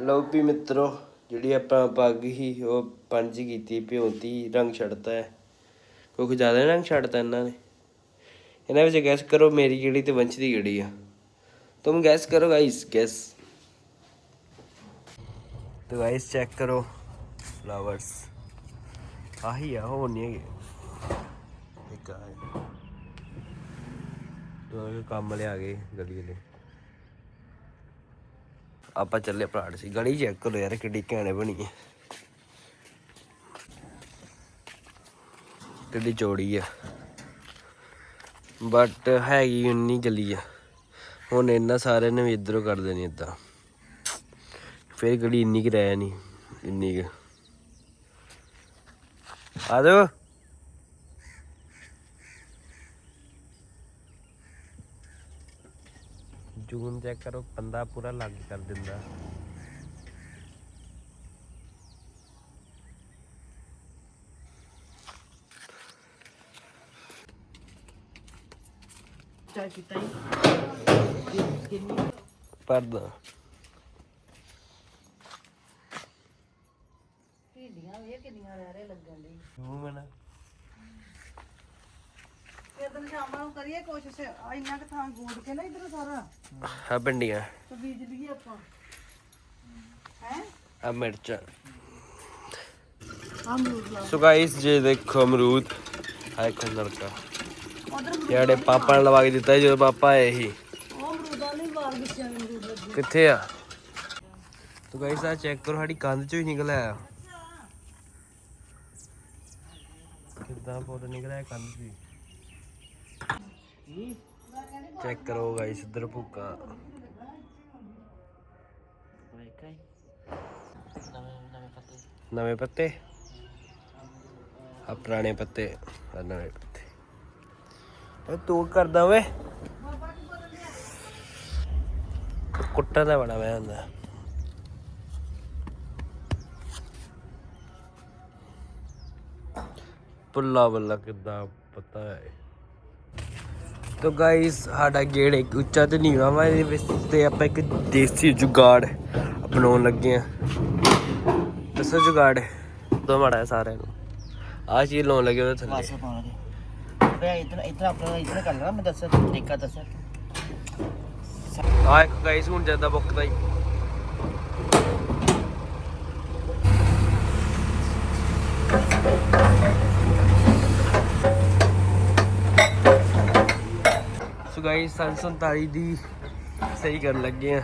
ਲਓ ਵੀ ਮਿੱਤਰੋ, ਜਿਹੜੀ ਆਪਾਂ ਪੱਗ ਹੀ, ਉਹ ਪੰਜ ਕੀਤੀ ਭਿਉਂਤੀ ਰੰਗ ਛੱਡਤਾ ਹੈ। ਕਿਉਂਕਿ ਜ਼ਿਆਦਾ ਰੰਗ ਛੱਡਤਾ ਇਹਨਾਂ ਨੇ। ਇਹਨਾਂ ਵਿੱਚ ਗੈਸ ਕਰੋ, ਮੇਰੀ ਕਿਹੜੀ ਤੇ ਵੰਸ਼ ਦੀ ਕਿਹੜੀ ਆ। ਤੁਮ ਗੈਸ ਕਰੋ ਗਾਇਸ ਗੈਸ ਤੇ ਗਾਇਸ ਚੈੱਕ ਕਰੋ। ਫਲਾਵਰਸ ਆਹੀ ਆ ਹੋਰ ਨਹੀਂ ਹੈਗੇ। ਇੱਕ ਆ। ਇਹ ਕੰਮ ਲਿਆ ਗਏ, ਗਲੀ ਦੇ ਆਪਾਂ ਚੱਲੇ ਪਲਾਟ ਸੀ। ਗਲੀ ਚੈੱਕ ਕਰੋ ਯਾਰ ਕਿੱਡੀ ਘੈਂਟ ਬਣੀ ਹੈ ਕਿੱਡੀ ਚੌੜੀ ਆ। ਬਟ ਹੈਗੀ ਉਨੀ ਗਲੀ ਆ। ਹੁਣ ਇੰਨਾ ਸਾਰਿਆਂ ਨੇ ਵੀ ਇਧਰੋਂ ਕਰ ਦੇਣੀ ਇਦਾਂ ਫੇਰ ਗਲੀ ਇੰਨੀ ਕਿ ਰਹਿ ਨਹੀਂ, ਇੰਨੀ ਕੁ। ਆ ਜਾਓ। ਜੂਨ ਚੈੱਕ ਕਰੋ ਪੰਦਾ ਪੂਰਾ ਲੱਗ ਕਰ ਦਿੰਦਾ। ਚਾ ਕੀਤਾ ਹੀ ਪਰਦਾ। ਢੀਡੀਆਂ ਵੇ ਕਿੰਨੀਆਂ ਰਹਿ ਰਹੇ ਲੱਗਣ ਦੀ ਜੂਨ ਮਨਾ ਫਿਰ ਦਿਨ ਸ਼ਾਮਾਂ ਨੂੰ ਕਰੀਏ ਕੋਸ਼ਿਸ਼ ਆ ਇੰਨਾ ਕੁ ਥਾਂ ਗੋਡ ਕੇ ਨਾ ਇਧਰ ਸਾਰਾ। ਆ ਭਿੰਡੀਆਂ। ਤੇ ਬੀਜ ਲਈਏ ਆਪਾਂ। ਹੈ? ਆ ਮਿਰਚਾਂ। ਅਮਰੂਦ ਲਾ। ਸੋ ਗਾਇਸ ਜੇ ਦੇਖੋ ਅਮਰੂਦ ਆ ਇੱਕ ਲੜਕਾ ਉਧਰ ਜਿਹੜੇ ਪਾਪਾ ਨੇ ਲਵਾ ਕੇ ਦਿੱਤਾ ਸੀ ਜਦੋਂ ਪਾਪਾ ਆਏ ਸੀ। ਉਹ ਅਮਰੂਦਾਂ ਨਹੀਂ ਵਾਲ ਵਿੱਚਾਂ ਅਮਰੂਦ ਲੱਗੇ। ਕਿੱਥੇ ਆ? ਤੋ ਗਾਇਸ ਆ ਚੈੱਕ ਕਰੋ ਸਾਡੀ ਕੰਧ ਚੋਂ ਹੀ ਨਿਕਲ ਆਇਆ ਕਿੱਦਾਂ ਫੋਟੋ ਨਿਕਲ ਆਇਆ ਕੰਧ ਚੋਂ ਹੀ? ਚੈੱਕ ਕਰੋ ਗਾਇਸ ਇੱਧਰ ਭੁੱਕਾ ਨਵੇਂ ਪੱਤੇ। ਆ ਪੁਰਾਣੇ ਪੱਤੇ ਆ ਨਵੇਂ ਪੱਤੇ। ਓਏ, ਤੂੰ ਕਰਦਾ ਵੇ ਕੁੱਟਣ ਦਾ ਬੜਾ ਮੈਂ ਹੁੰਦਾ। ਪੁੱਲਾ ਬੱਲਾ ਕਿੱਦਾਂ ਪਤਾ ਹੈ? ਤੋ ਗਾਇਸ ਸਾਡਾ ਗੇੜ ਇੱਕ ਉੱਚਾ ਤੇ ਨੀਵਾ ਵਾ ਇਹਦੇ ਵਿੱਚ ਤੇ ਆਪਾਂ ਇੱਕ ਦੇਸੀ ਜੁਗਾੜ ਬਣਾਉਣ ਲੱਗੇ ਆ। ਦੱਸੋ ਜੁਗਾੜ ਦੋ ਮਾੜਾ ਸਾਰਿਆਂ ਨੂੰ। ਆ ਚੀਜ਼ ਲਾਉਣ ਲੱਗੇ ਉਹਦੇ ਥੱਲੇ। ਬਸ ਪਾਉਣਾ ਜੀ ਬਈ ਇਤਨਾ ਇਤਨਾ ਆਪਣਾ ਇਤਨਾ ਕਰ ਲੈਣਾ ਮੈਂ ਦੱਸ ਤਰੀਕਾ ਦੱਸ। ਆ ਇੱਕ ਗਾਇਸ ਹੁਣ ਜ਼ਿਆਦਾ ਬੁੱਕਦਾ ਹੀ ਸੋ ਗਾਇਸ ਸੰਸਨ ਤਾਰੀ ਦੀ ਸਹੀ ਕਰਨ ਲੱਗੇ ਆ।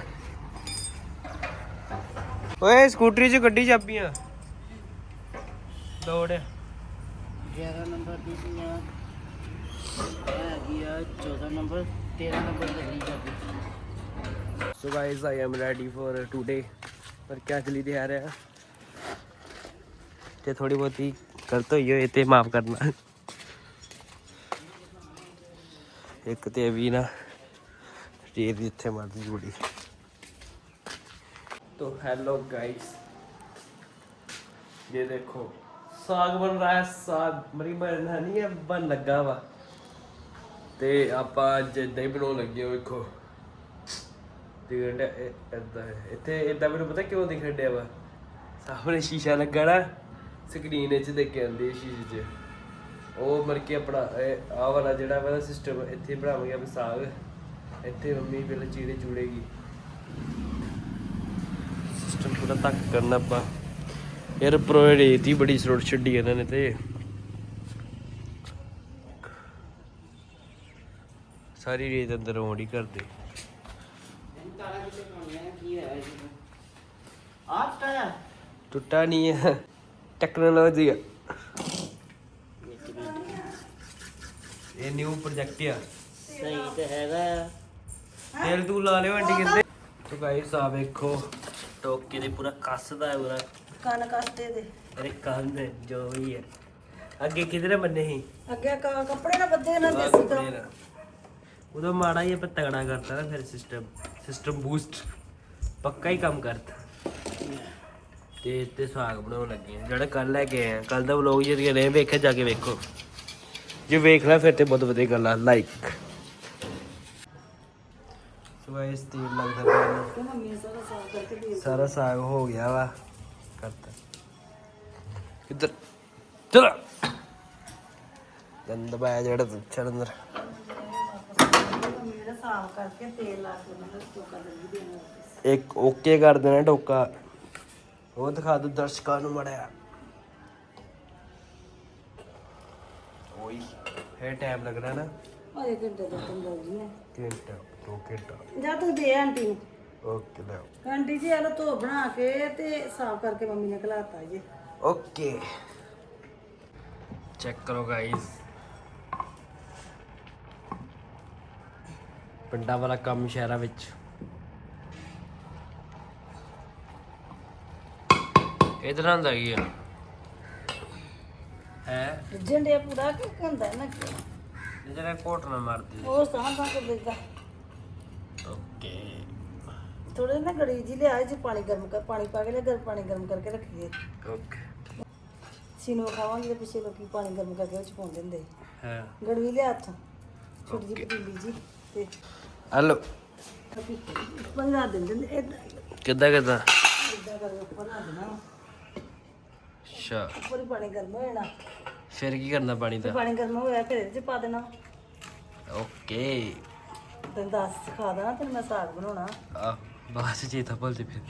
ਓਏ ਸਕੂਟਰੀ 'ਚ ਗੱਡੀ ਚਾਬੀਆਂ। ਦੌੜ। 11 ਨੰਬਰ ਦੀ ਹੈਗੀ ਆ 14 ਨੰਬਰ 13 ਨੰਬਰ ਦੀ ਜਾਂਦੀ So guys, I am ready for today. ਪਰ ਕਿਆ ਚਲੀ ਤੇ ਆ। ਰਿਹਾ ਤੇ ਥੋੜੀ ਬਹੁਤੀ ਗਲਤ ਹੋਈ ਹੋਏ ਤੇ ਮਾਫ ਕਰਨਾ। ਇੱਕ ਤੇ ਵੀ ਨਾ ਰੇਤ ਦੀ ਇੱਥੇ ਮਰਦੀ ਜੁੜੀ तो हेलो गाइस ये देखो ਸਾਗ ਬਣ ਰਹਾ ਹੈ ਸਾਗ ਮਰੀ ਬਣਨਾ ਨਹੀਂ ਹੈ ਬਣ ਲੱਗਾ ਵਾ ਤੇ ਆਪਾਂ ਅੱਜ ਏਦਾਂ ਹੀ ਬਣਾਉਣ ਲੱਗੇ ਹੋ ਵੇਖੋ ਦਿਖਣ ਡਿਆ ਇਹ ਏਦਾਂ ਹੈ ਇੱਥੇ ਏਦਾਂ ਮੈਨੂੰ ਪਤਾ ਕਿਉਂ ਦਿਖਣ ਡਿਆ ਵਾ ਸਾਹਮਣੇ ਸ਼ੀਸ਼ਾ ਲੱਗਾ ਨਾ ਸਕਰੀਨ ਵਿੱਚ ਦੇਖ ਕੇ ਆਉਂਦੀ ਹੈ ਸ਼ੀਸ਼ੇ 'ਚ ਉਹ ਮਰ ਕੇ ਆਪਣਾ ਆਹ ਵਾਲਾ ਜਿਹੜਾ ਵਾ ਸਿਸਟਮ ਇੱਥੇ ਬਣਾਵਾਂਗੇ ਆਪਾਂ ਸਾਗ। ਇੱਥੇ ਮੰਮੀ ਪਹਿਲਾਂ ਚੀੜੇ ਚੂੜੇਗੀ ਸਿਸਟਮ ਪੂਰਾ ਤੱਕ ਕਰਨਾ ਆਪਾਂ। ਯਾਰ ਪ੍ਰੋ ਰੇਤ ਹੀ ਬੜੀ ਸਰੋਟ ਛੱਡੀ ਇਹਨਾਂ ਨੇ ਤੇ। ਸਾਰੀ ਰੇਤ ਅੰਦਰ ਆਉਣ ਹੀ ਕਰਦੇ ਤਾਰਾ ਕਿੱਥੇ ਪਾਉਣੀ ਹੈ ਕੀ ਹੈ ਆਪ ਟੁੱਟਾ ਨਹੀਂ ਹੈ। ਟੈਕਨੋਲੋਜੀ ਆ। ਇਹ ਨਿਊ ਪ੍ਰੋਜੈਕਟ ਆ। ਸਹੀ ਤੇ ਹੈਗਾ। ਤੇਲ ਤੂੰ ਲਾ ਲਿਓ ਆਂਟੀ ਕਹਿੰਦੇ। ਤੋ ਗਾਇਸ ਆ ਵੇਖੋ ਟੋਕੇ ਦੇ ਪੂਰਾ ਕੱਸਦਾ ਹੈ ਪੂਰਾ। ਕੰਨ ਕੱਸਦੇ ਦੇ। ਅਰੇ ਕੰਨ ਜੋ ਵੀ ਹੈ। ਅੱਗੇ ਕਿਧਰੇ ਬੰਨੇ ਸੀ? ਅੱਗੇ ਕ- ਕੱਪੜੇ ਨਾ ਬੱਦੇ ਨਾ ਦੇਸੀ ਤੋਂ ਕੱਪੜੇ ਨਾਲ। ਉਦੋਂ ਮਾੜਾ ਹੀ ਆਪਾਂ ਤਗੜਾ ਕਰਤਾ ਨਾ ਫਿਰ ਸਿਸਟਮ ਸਿਸਟਮ ਬੂਸਟ ਪੱਕਾ ਹੀ ਕੰਮ ਕਰਤਾ। ਤੇ ਤੇ ਸਾਗ ਬਣਾਉਣ ਲੱਗੇ ਆ। ਜਿਹੜਾ ਕੱਲ ਲੈ ਕੇ ਆਏ ਕੱਲ ਦਾ ਵਲੋਗ ਜੇ ਨਹੀਂ ਵੇਖਿਆ ਜਾ ਕੇ ਵੇਖੋ। ਜੇ ਵੇਖ ਲੈ ਫਿਰ ਤੇ ਬਹੁਤ ਵਧੀਆ ਗੱਲ ਆ ਲਾਈਕ ਸੋ ਗਾਇਸ ਤੇਲ ਲੱਗਦਾ ਪਿਆ ਇਹਨੂੰ। ਤੇ ਮੰਮੀ ਸਾਰਾ ਸਾਫ਼ ਕਰਕੇ ਦੇ ਸਾਰਾ ਸਾਗ ਹੋ ਗਿਆ ਵਾ, ਕਰਤਾ। ਕਿੱਧਰ? ਚਲ। ਗੰਦ ਪਾਇਆ ਜਿਹੜਾ ਤੂੰ ਚੱਲ ਅੰਦਰ। ਮੰਮੀ ਨੇ ਸਾਫ਼ ਕਰਕੇ ਤੇਲ ਲਾ ਕੇ ਉਹਨਾਂ ਨੂੰ ਟੋਕਾ ਦੇ ਦੇਣਾ ਇੱਕ ਓਕੇ ਕਰ ਦੇਣਾ ਟੋਕਾ। ਉਹ ਦਿਖਾ ਦੋ ਦਰਸ਼ਕਾਂ ਨੂੰ ਮੜਿਆ। ਓਏ ਹੈ ਟਾਈਮ ਲੱਗਣਾ ਨਾ? ਆਏ ਘੰਟੇ ਦਾ ਕੰਮ ਲੱਗ ਘੰਟਾ ਦੋ ਘੰਟਾ। ਜਾ ਤੂੰ ਦੇ ਆਂਟੀ ਨੂੰ। ਓਕੇ ਲੈ ਆਂਟੀ ਜੀ ਆਲੋ ਧੋ ਬਣਾ ਕੇ ਤੇ ਸਾਫ਼ ਕਰਕੇ ਮੰਮੀ ਨੇ ਖਲਾਤਾ ਜੀ। ਓਕੇ ਚੈੱਕ ਕਰੋ ਗਾਇਸ ਪਿੰਡਾਂ ਵਾਲਾ ਕੰਮ ਸ਼ਹਿਰਾਂ ਵਿੱਚ। ਇਧਰ ਆਂਦਾ ਕੀ ਆ? ਹੈ। ਜੰਡੇ ਪੂਰਾ ਕਿ ਹੁੰਦਾ ਨਾ ਜਿਹੜਾ ਕੋਟ ਨਾ ਮਾਰਦੀ। ਉਹ ਸਾਂ ਤਾਂ ਕਰ ਦੇਗਾ ਓਕੇ। ਥੋੜੇ ਨਾ ਗੜੀ ਜੀ ਲਿਆ ਜੀ ਪਾਣੀ ਗਰਮ ਕਰ ਪਾਣੀ ਪਾ ਕੇ ਲੈ ਗਰਮ ਪਾਣੀ ਗਰਮ ਕਰਕੇ ਰੱਖੀਏ। ਓਕੇ। ਸੀਨੋ ਖਾਵਾਂਗੇ ਤੇ ਪਿੱਛੇ ਲੋਕੀ ਪਾਣੀ ਗਰਮ ਕਰਕੇ ਵਿੱਚ ਪਾਉਂਦੇ ਹੁੰਦੇ ਹੈ। ਗੜਵੀ ਲਿਆ ਹੱਥ। ਛੋਟੀ ਜਿਹੀ ਪਤੀਲੀ ਜੀ ਤੇ ਹਲੋ। ਉੱਪਰ ਲਾ ਦਿੰਦੇ ਨੇ ਇਦਾਂ ਕਿੱਦਾਂ ਕਿੱਦਾਂ? ਇਦਾਂ ਕਰਕੇ ਉੱਪਰ ਲਾ ਦੇਣਾ। ਅੱਛਾ। ਉੱਪਰ ਹੀ ਪਾਣੀ ਗਰਮ ਹੋ ਜਾਣਾ। ਫਿਰ ਕੀ ਕਰਨਾ ਪਾਣੀ ਤੇ ਦਾ ਪਾਣੀ ਗਰਮ ਹੋਇਆ ਫਿਰ ਇਹਦੇ ਚ ਪਾ ਦੇਣਾ। ਓਕੇ। ਤੈਨੂੰ ਦੱਸ ਸਿਖਾ ਦੇਣਾ ਤੈਨੂੰ ਮੈਂ ਸਾਗ ਬਣਾਉਣਾ। ਆ ਬਾਸ ਜੀ ਤਾਂ ਭੁੱਲਦੇ ਫਿਰ।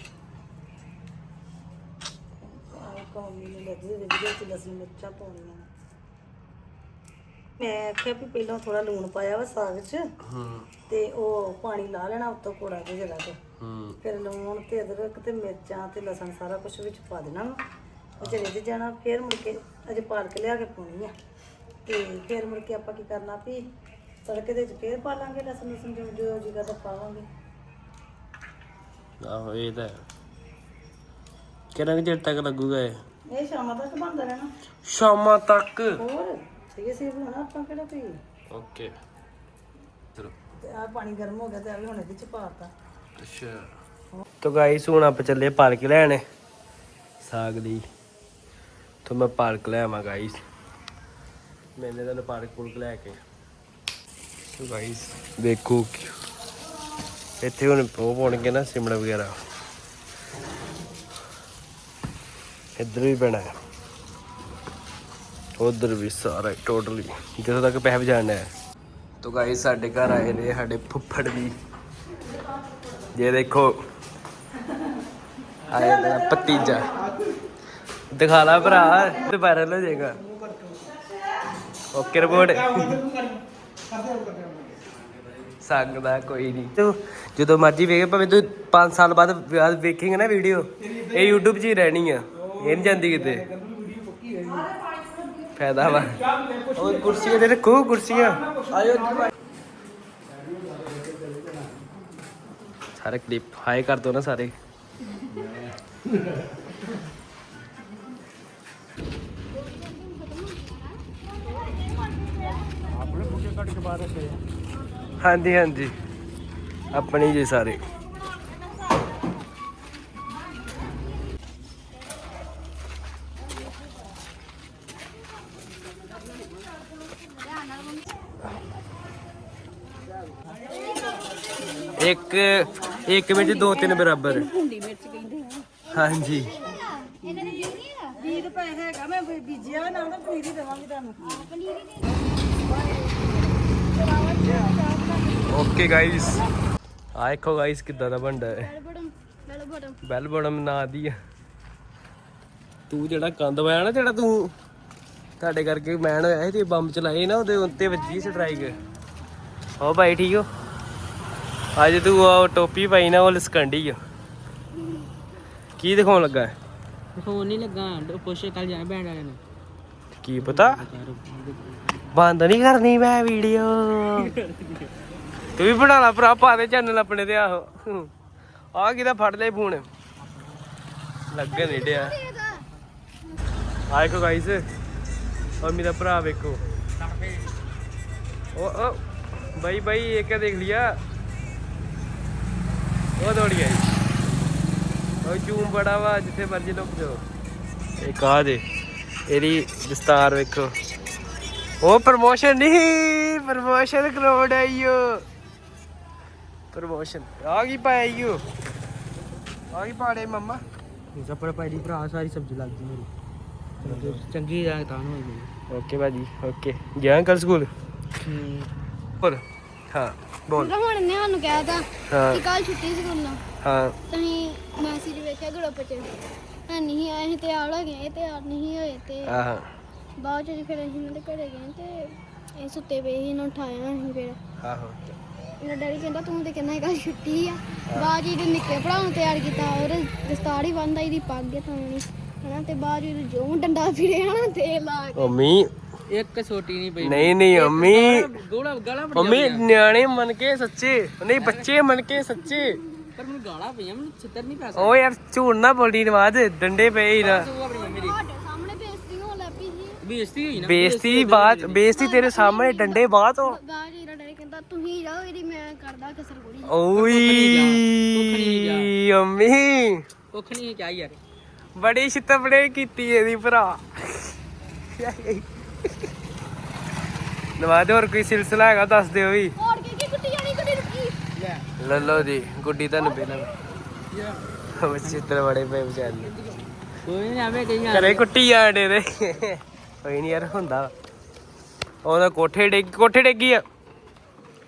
ਆਹ ਕੌਮੀ ਨੂੰ ਲੱਗੀ ਉਹਦੇ ਵਿੱਚ ਲਸਣ ਮਿਰਚਾਂ ਪਾਉਣੀਆਂ। ਮੈਂ ਆਖਿਆ ਵੀ ਪਹਿਲਾਂ ਥੋੜਾ ਲੂਣ ਪਾਇਆ ਵਾ ਸਾਗ 'ਚ। ਹੂੰ। ਤੇ ਉਹ ਪਾਣੀ ਲਾ ਲੈਣਾ ਉੱਤੋਂ ਕੋੜਾ ਜਿਹਾ ਜਰਾ ਕੇ। ਹੂੰ। ਫਿਰ ਲੂਣ ਤੇ ਅਦਰਕ ਤੇ ਮਿਰਚਾਂ ਤੇ ਲਸਣ ਸਾਰਾ ਕੁਝ ਵਿੱਚ ਪਾ ਦੇਣਾ ਵਾ। ਚਲੇ ਤੇ ਜਾਣਾ ਫਿਰ ਮੁੜ ਕੇ ਅਜੇ ਪਾਲਕ ਲਿਆ ਕੇ ਪਾਉਣੀ ਆ। ਤੇ ਫਿਰ ਮੁੜ ਕੇ ਆਪਾਂ ਕੀ ਕਰਨਾ ਵੀ ਤੜਕੇ ਦੇ ਵਿੱਚ ਫਿਰ ਪਾ ਲਾਂਗੇ ਲਸਣ ਲਸਣ ਜੋ ਜੋ ਜੀ ਕਰਦਾ ਪਾਵਾਂਗੇ। ਆਹੋ ਇਹ ਤਾਂ ਹੈ। ਕਿੰਨਾ ਕੁ ਚਿਰ ਤੱਕ ਲੱਗੂਗਾ ਇਹ? ਇਹ ਸ਼ਾਮਾਂ ਤੱਕ ਬਣਦਾ ਰਹਿਣਾ। ਸ਼ਾਮਾਂ ਤੱਕ? ਹੋਰ ਸਹੀ ਸਹੀ ਬਣਾਉਣਾ ਆਪਾਂ ਕਿਹੜਾ ਵੀ ਓਕੇ। ਚਲੋ। ਤੇ ਆ ਪਾਣੀ ਗਰਮ ਹੋ ਗਿਆ ਤੇ ਆ ਵੀ ਹੁਣ ਇਹਦੇ ਚ ਪਾਤਾ ਅੱਛਾ। ਤੋ ਗਾਈਸ ਹੁਣ ਆਪਾਂ ਚੱਲੇ ਪਾਲਕ ਲੈਣ। ਸਾਗ ਦੀ। ਤੋਂ ਮੈਂ ਪਾਰਕ ਲੈ ਆਵਾਂ ਗਾਈਸ ਮੈਨੇ ਤੁਹਾਨੂੰ ਪਾਰਕ ਪੂਰਕ ਲੈ ਕੇ। ਸੋ ਗਾਈਸ ਦੇਖੋ ਇੱਥੇ ਹੁਣ ਉਹ ਪਾਉਣਗੇ ਨਾ ਸਿਮੜਾ ਵਗੈਰਾ। ਇੱਧਰ ਵੀ ਪੈਣਾ ਹੈ। ਉਧਰ ਵੀ ਸਾਰਾ ਟੋਟਲੀ ਜਿੱਥੇ ਤੱਕ ਪੈਸੇ ਜਾਣਾ ਹੈ ਤੋ ਗਾਈਸ ਸਾਡੇ ਘਰ ਆਏ ਨੇ, ਸਾਡੇ ਫੁੱਫੜ ਵੀ। ਜੇ ਦੇਖੋ, ਆਏ ਤੇਰਾ ਭਤੀਜਾ। ਦਿਖਾ ਲਾ ਭਰਾ ਤੇ ਵਾਇਰਲ ਹੋ ਜਾਏਗਾ। ਓਕੇ ਰਿਪੋਰਟ ਸੰਗ ਕੋਈ ਨਹੀਂ ਤੂੰ ਜਦੋਂ ਮਰਜ਼ੀ ਵੇਖ, ਭਾਵੇਂ ਤੂੰ 5 ਸਾਲ ਬਾਅਦ ਵੇਖੇਂਗਾ ਨਾ ਵੀਡੀਓ ਇਹ YouTube 'ਚ ਹੀ ਰਹਿਣੀ ਆ, ਇਹ ਨਹੀਂ ਜਾਂਦੀ ਕਿਤੇ। ਫਾਇਦਾ ਵਾ। ਉਹ ਕੁਰਸੀਆਂ ਦੇ ਰੱਖੋ, ਕੁਰਸੀਆਂ। ਆਇਓ ਸਾਰੇ ਕਲਿੱਪ ਹਾਈ ਕਰ ਦੋ ਨਾ ਸਾਰੇ। ਹਾਂਜੀ ਹਾਂਜੀ। ਆਪਣੀ ਜੀ ਸਾਰੇ। ਇੱਕ ਇੱਕ ਵਿੱਚ ਦੋ ਤਿੰਨ ਬਰਾਬਰ। ਹਾਂਜੀ। ਓਕੇ ਗਾਇਸ ਆ ਦੇਖੋ ਗਾਇਸ ਕਿੱਦਾਂ ਦਾ ਬੰਦਾ ਹੈ। ਬੈਲ ਬਟਮ ਨਾ ਦੀ ਤੂੰ ਜਿਹੜਾ ਕੰਦ ਵਾਇਆ ਨਾ ਜਿਹੜਾ ਤੂੰ ਤੁਹਾਡੇ ਕਰਕੇ ਮੈਨ ਹੋਇਆ ਸੀ ਤੇ ਬੰਬ ਚਲਾਏ ਨਾ ਉਹਦੇ ਉੱਤੇ ਵੱਜੀ ਸਟ੍ਰਾਈਕ ਹੋ ਭਾਈ ਠੀਕ ਹੋ? ਅੱਜ ਤੂੰ ਉਹ ਟੋਪੀ ਪਾਈ ਨਾ ਉਹ ਲਸਕੰਡੀ ਆ। ਕੀ ਦਿਖਾਉਣ ਲੱਗਾ ਹੈ? ਫੋਨ ਨਹੀਂ ਲੱਗਾ ਪੁੱਛ ਕੱਲ ਜਾਣਾ ਬੈਂਡ ਵਾਲਿਆਂ ਨੂੰ। ਕੀ ਪਤਾ? ਬੰਦ ਨਹੀਂ ਕਰਨੀ ਮੈਂ ਵੀਡੀਓ। ਤੂੰ ਵੀ ਬਣਾ ਲਾ ਭਰਾ, ਪਾ ਦੇ ਚੈਨਲ ਆਪਣੇ ਤੇ ਆਹੋ। ਆ ਕਿਹਦਾ ਫੜ ਲਿਆ ਫੋਨ ਲੱਗਣ ਨਹੀਂ ਡਿਆ। ਆ ਗਾਈਸ ਔਰ ਮੇਰਾ ਭਰਾ ਵੇਖੋ। ਉਹ ਉਹ, ਬਾਈ ਬਾਈ, ਇਹ ਕਿਆ ਦੇਖ ਲਿਆ? ਉਹ ਦੌੜ ਗਿਆ ਉਹ ਜੂਮ ਬੜਾ ਵਾ, ਜਿੱਥੇ ਮਰਜ਼ੀ ਲੁਕ ਜਾਓ। ਇਹ ਕਾ ਦੇ, ਇਹਦੀ ਦਸਤਾਰ ਵੇਖੋ। ਉਹ ਪ੍ਰਮੋਸ਼ਨ ਨਹੀਂ ਪ੍ਰਮੋਸ਼ਨ ਕਰਾਉਣ ਆਈਓ। ਪ੍ਰਮੋਸ਼ਨ ਆ ਪਾਇਆ ਯੂ ਆ ਕੀ ਪਾੜੇ ਮੰਮਾ। ਜ਼ਫਰ ਭਾਈ ਦੀ ਭਰਾ ਸਾਰੀ ਸਬਜ਼ੀ ਲੱਗਦੀ ਮੇਰੀ। ਚੰਗੀ ਆ ਤਾਂ ਹੋਈ ਮੇਰੀ ਓਕੇ ਭਾਜੀ ਓਕੇ। ਗਿਆ ਕੱਲ ਸਕੂਲ? ਪਰ ਹਾਂ ਬੋਲ। ਤਾਂ ਹੁਣ ਨੇ ਸਾਨੂੰ ਕਹਿ ਤਾ ਹਾਂ। ਕਿ ਕੱਲ ਛੁੱਟੀ ਸਕੂਲੋਂ ਹਾਂ। ਤੁਸੀਂ ਮੈਸੇਜ ਵੇਖਿਆ ਗਰੁੱਪ 'ਚ? ਹੈ ਨਹੀਂ ਆਏ ਤਿਆਰ ਹੋ ਗਏ ਇਹ ਤਿਆਰ ਨਹੀਂ ਹੋਏ ਤੇ ਆਹ। ਬਾਅਦ 'ਚ ਜੀ ਫਿਰ ਅਸੀਂ ਇਹਨਾਂ ਦੇ ਘਰੇ ਗਏ ਤੇ ਇਹ ਸੁੱਤੇ ਪਏ ਸੀ ਇਹਨਾਂ ਉਠਾਇਆ ਅਸੀਂ ਫਿਰ। ਆਹੋ। ਮੇਰਾ ਡੈਡੀ ਕਹਿੰਦਾ ਤੂੰ ਤੇ ਕਹਿੰਦਾ ਕੱਲ ਛੁੱਟੀ ਆ। ਬਾਅਦ 'ਚ ਇਹਦੇ ਨਿੱਕੇ ਭਰਾ ਨੂੰ ਤਿਆਰ ਕੀਤਾ ਉਹਦੇ ਦਸਤਾਰ ਹੀ ਬੰਦਾ ਇਹਦੀ ਪੱਗ ਹੈ ਤਾਂ ਨਹੀਂ ਹਨਾ ਤੇ ਬਾਅਦ ਇਹਦੇ ਜੋ ਡੰਡਾ ਫਿਰੇ ਹਨਾ ਤੇ ਲਾ ਕੇ ਮੰਮੀ ਇੱਕ ਛੋਟੀ ਨਹੀਂ ਪਈ। ਨਹੀਂ ਨਹੀਂ ਮੰਮੀ ਗੋਲਾ ਗਾਲਾਂ ਮੰਮੀ ਨਿਆਣੇ ਮੰਨ ਕੇ ਸੱਚੇ। ਨਹੀਂ ਬੱਚੇ ਮੰਨ ਕੇ ਸੱਚੇ। ਪਰ ਮੈਨੂੰ ਗਾਲਾਂ ਪਈਆਂ ਮੈਨੂੰ ਛਿੱਤਰ ਨਹੀਂ ਪੈ ਓ ਯਾਰ ਝੂਠ ਨਾ ਬੋਲੀ ਨਵਾਜ਼ ਡੰਡੇ ਪਏ ਹੀ ਨਾ। ਸਕਦਾ ਆਪਣੀ ਮੰਮੀ ਦੀ ਤੁਹਾਡੇ ਸਾਹਮਣੇ ਬੇਇੱਜ਼ਤੀ ਹੋਣ ਲੱਗ ਪਈ ਸੀ ਬੇਇੱਜ਼ਤੀ ਹੋਈ ਨਾ ਬੇਇੱਜ਼ਤੀ ਬਾਤ ਬੇਇੱਜ਼ਤੀ ਤੇਰੇ ਸਾਹਮਣੇ ਡੰਡੇ ਬਾਤ ਹੋ ਬਾਅਦ 'ਚ ਇਹਦਾ ਡੈਡੀ ਕਹਿੰਦਾ ਤੁਸੀਂ ਜਾਓ ਇਹਦੀ ਮੈਂ ਕਰਦਾ ਕਸਰ ਕੁੜੀ ਓਈ ਅੰਮੀ। ਕੁੱਖ ਨਹੀਂ ਕਿਹਾ ਯਾਰ। ਬੜੀ ਛਿੱਤਪੜੇ ਕੀਤੀ ਇਹਦੀ ਭਰਾ। ਨਵਾਜ਼ ਹੋਰ ਕੋਈ ਸਿਲਸਿਲਾ ਹੈਗਾ ਦੱਸ ਦਿਓ ਵੀ। ਹੋਰ ਕੀ ਕੀ ਕੁੱਟੀ ਜਾਣੀ ਕੁੜੀ ਰੁਕੀ। ਲੱਲੋ ਦੀ ਗੁੱਡੀ ਤੁਹਾਨੂੰ ਪਹਿਲਾਂ। ਉਹ ਚਿੱਤਰ ਬੜੇ ਪਏ ਵਿਚਾਰੇ। ਕੋਈ ਨਹੀਂ ਆਵੇ ਕਹੀਆਂ। ਘਰੇ ਕੁੱਟੀ ਆਂਡੇ ਦੇ ਕੋਈ ਨਹੀਂ ਯਾਰ ਹੁੰਦਾ। ਉਹਦਾ ਕੋਠੇ ਡਿੱਗ ਕੋਠੇ ਡਿੱਗੀ ਆ।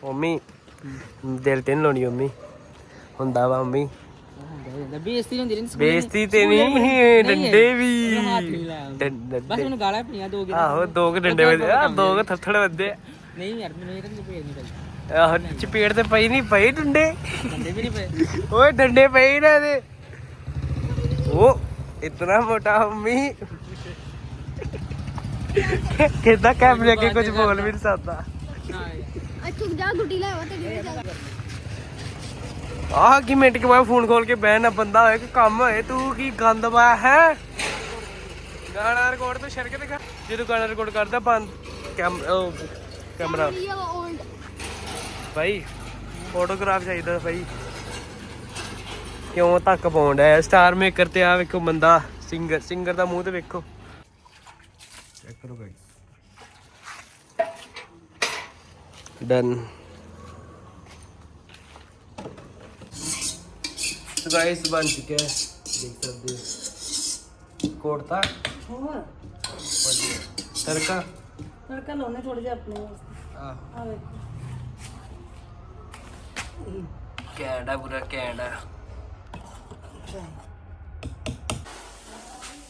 ਮੰਮੀ ਦਿਲ ਤੇ ਲਾਉਣੀ ਮੰਮੀ। ਹੁੰਦਾ ਵਾ ਮੰਮੀ। ਬੇਇੱਜ਼ਤੀ ਹੁੰਦੀ ਰਹਿੰਦੀ ਬੇਇੱਜ਼ਤੀ ਤੇ ਨਹੀਂ ਡੰਡੇ ਵੀ। ਬਸ ਡੰਡੇ ਮੈਨੂੰ ਗਾਲਾਂ ਪਈਆਂ ਦੋ ਆਹੋ ਦੋ ਕੁ ਡੰਡੇ ਵੱਜੇ ਆ ਦੋ ਕੁ ਥੱਥੜ ਵੱਜੇ ਨਹੀਂ ਯਾਰ ਮੈਨੂੰ ਇਹ ਕਹਿੰਦੇ ਪਈ ਨਹੀਂ ਪਈ। ਆਹੋ ਚਪੇੜ ਤੇ ਪਈ ਨਹੀਂ ਪਈ ਡੰਡੇ। ਬੰਦੇ ਵੀ ਨਹੀਂ ਪਏ। ਓਏ ਡੰਡੇ ਪਈ ਨਾ ਇਹਦੇ। ਉਹ ਇਤਨਾ ਮੋਟਾ ਮੰਮੀ। ਕਿੱਦਾਂ ਕੈਮਰੇ ਅੱਗੇ ਕੁਝ ਬੋਲ ਵੀ ਨਹੀਂ ਸਕਦਾ। ਇੱਥੋਂ ਜਾ ਗੁੱਡੀ ਲੈ ਆਵਾ ਤੇ ਡੇਰੇ ਜਾ। ਆਹ ਕੀ ਮਿੰਟ ਕੇ ਬਾਅਦ ਫੋਨ ਖੋਲ ਕੇ ਬਹਿਣਾ ਬੰਦਾ ਹੋਏ ਕਿ ਕੰਮ ਹੋਏ ਤੂੰ ਕੀ ਗੰਦ ਪਾਇਆ ਹੈ? ਗਾਣਾ ਰਿਕਾਰਡ ਤੋਂ ਸ਼ਰਕ ਦਿਖਾ। ਜਦੋਂ ਗਾਣਾ ਰਿਕਾਰਡ ਕਰਦਾ ਬੰਦ। ਕੈਮ ਉਹ ਕੈਮਰਾ। ਭਾਈ ਫੋਟੋਗ੍ਰਾਫ ਚਾਹੀਦਾ ਭਾਈ ਕਿਉਂ ਧੱਕ ਪਾਉਂਦਾ ਹੈ ਸਟਾਰ ਮੇਕਰ ਤੇ ਆ ਵੇਖੋ ਬੰਦਾ ਸਿੰਗਰ ਸਿੰਗਰ ਦਾ ਮੂੰਹ ਤੇ ਵੇਖੋ। ਚੈੱਕ ਕਰੋ ਗਾਇਸ ਡਨ तो गाइस बन चुका है देख सकते हो कोड़ता ਹੋਰ तड़का ਤੜਕਾ ਲਾਉਣੇ ਥੋੜੇ ਜਿਹਾ ਆਪਣੇ ਵਾਸਤੇ आह ਆ ਵੇਖੋ ਕੈਂਡਾ ਪੂਰਾ ਕੈਂਡਾ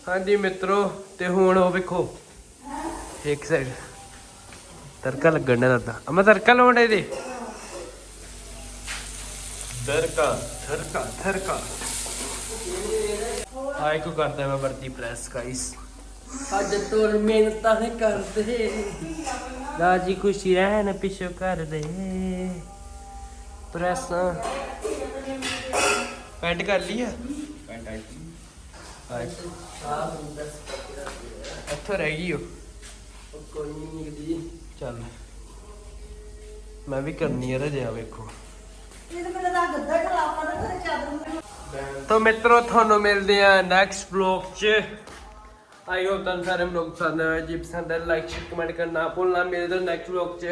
ਹਾਂਜੀ ਮਿੱਤਰੋ ਤੇ ਹੁਣ ਉਹ ਵੇਖੋ ਇੱਕ ਸੈਕਿੰਡ ਤੜਕਾ ਲੱਗਣ ਦਾ ਦੱਦਾ ਅਮਾ ਤੜਕਾ ਲਾਉਣ ਦੇ ਤੜਕਾ ਤੜਕਾ ਤੜਕਾ। ਹਾਈ ਕੋ ਕਰਦਾ ਮੈਂ ਵਰਦੀ ਪ੍ਰੈਸ ਗਾਇਸ ਅੱਜ ਤੋਰ ਮਿਹਨਤਾਂ ਨੇ ਕਰਦੇ। ਰਾਜੀ ਖੁਸ਼ੀ ਰਹਿਣ ਪਿਛੋ ਕਰਦੇ। ਪ੍ਰੈਸ ਪੈਂਟ ਕਰ ਲਈ ਆ? ਪੈਂਟ ਆਈ ਇੱਥੋਂ ਰਹਿ ਗਈ ਉਹ। ਕੋਈ ਨਹੀਂ ਨਿਕਦੀ ਚੱਲ। ਮੈਂ ਵੀ ਕਰਨੀ ਆ ਰਜਿਆ ਵੇਖੋ। ਇਹ ਤਾਂ ਮੇਰਾ ਦਾ ਗੱਦਾ ਖਲਾਫਾ ਨਾ ਕਰੇ ਚਾਦਰ ਨੂੰ ਤੋ ਮਿੱਤਰੋ ਤੁਹਾਨੂੰ ਮਿਲਦੇ ਆ ਨੈਕਸਟ ਵਲੌਗ 'ਚ। ਆਈ ਹੋਪ ਤੁਹਾਨੂੰ ਸਾਰੇ ਵਲੌਗ ਪਸੰਦ ਆਏ। ਜੇ ਪਸੰਦ ਆਏ ਲਾਈਕ ਸ਼ੇਅਰ ਕਮੈਂਟ ਕਰਨਾ ਨਾ ਭੁੱਲਣਾ। ਮਿਲਦੇ ਹਾਂ ਨੈਕਸਟ ਵਲੌਗ 'ਚ।